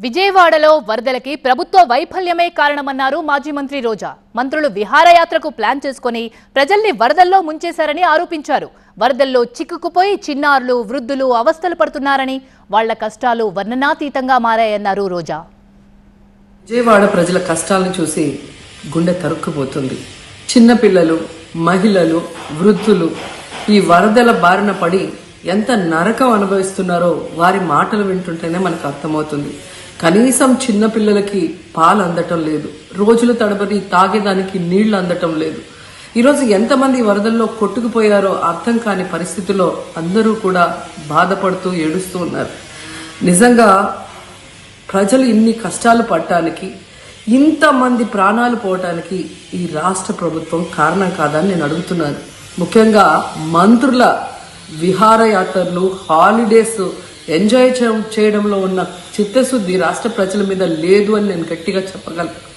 విజయవాడలో వరదలకి ప్రభుత్వ వైఫల్యమే కారణమన్నారు మాజీ మంత్రి రోజా. మంత్రులు విహారయాత్రకు ప్లాన్ చేసుకుని ప్రజల్ని వరదల్లో ముంచేశారని ఆరోపించారు. వరదల్లో చిక్కుకుపోయి చిన్నారులు వృద్ధులు అవస్థలు పడుతున్నారని వాళ్ళ కష్టాలు వర్ణనాతీతంగా మారాయన్నారు రోజా. విజయవాడ ప్రజల కష్టాలను చూసి గుండె తరుక్కుపోతుంది. చిన్నపిల్లలు మహిళలు వృద్ధులు ఈ వరదల బారిన పడి ఎంత నరకం అనుభవిస్తున్నారో వారి మాటలు వింటుంటేనే మనకు అర్థమవుతుంది. కనీసం చిన్నపిల్లలకి పాలు అందటం లేదు. రోజుల తడబడి తాగేదానికి నీళ్ళు అందటం లేదు. ఈరోజు ఎంతమంది వరదల్లో కొట్టుకుపోయారో అర్థం కాని పరిస్థితిలో అందరూ కూడా బాధపడుతూ ఏడుస్తూ ఉన్నారు. నిజంగా ప్రజలు ఇన్ని కష్టాలు పడటానికి ఇంతమంది ప్రాణాలు పోవటానికి ఈ రాష్ట్ర ప్రభుత్వం కారణం కాదని నేను అడుగుతున్నాను. ముఖ్యంగా మంత్రుల విహారయాత్రలు హాలిడేస్ ఎంజాయ్ చేయడంలో ఉన్న చిత్తశుద్ధి రాష్ట్ర ప్రజల మీద లేదు అని నేను గట్టిగా చెప్పగలను.